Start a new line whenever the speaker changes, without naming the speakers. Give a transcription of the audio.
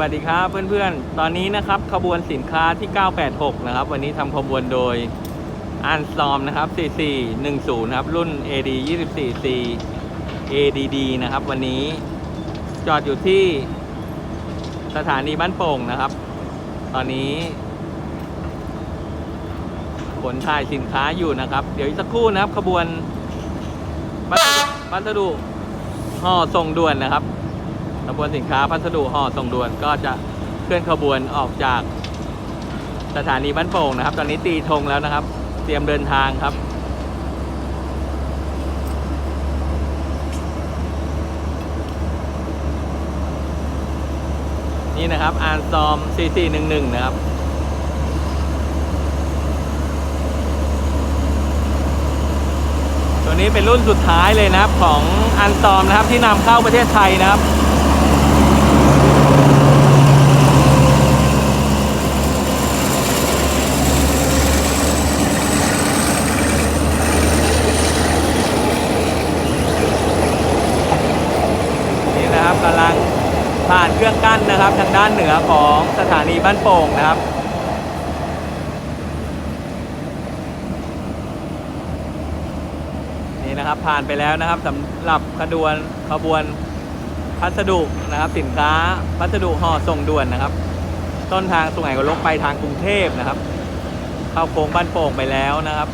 วัสดีครับเพื่อนๆ ตอนนี้นะครับขบวนสินค้าที่ 986 นะครับ วันนี้ทำขบวนโดยอันซอมนะครับ 4410 นะครับ รุ่น AD 24C ADD นะครับ วันนี้จอดอยู่ที่สถานีบ้านโป่งนะครับ ตอนนี้ขนถ่ายสินค้าอยู่นะครับ เดี๋ยวอีกสักครู่นะครับ ขบวนพัสดุพัสดุห่อส่งด่วนนะครับ ขบวนสินค้าพัสดุห่อส่งด่วนก็จะเคลื่อนขบวนออกจากสถานีบ้านโป่งนะครับ ตอนนี้ตีธงแล้วนะครับ เตรียมเดินทางครับนี่นะครับอานซอม 4411 นะครับ ตัวนี้เป็นรุ่นสุดท้ายเลยนะครับของอันซอมนะครับที่นำเข้าประเทศไทยนะครับ นี่นะครับ กำลังผ่านเครื่องกั้นนะครับ ทางด้านเหนือของสถานีบ้านโป่งนะครับนี่นะครับผ่านไปแล้วนะครับสำหรับขบวนขบวนพัสดุนะครับ สินค้าพัสดุห่อส่งด่วนนะครับ ต้นทางสุไหงโกลกไปทางกรุงเทพนะครับ เข้าโค้งบ้านโป่งไปแล้วนะครับ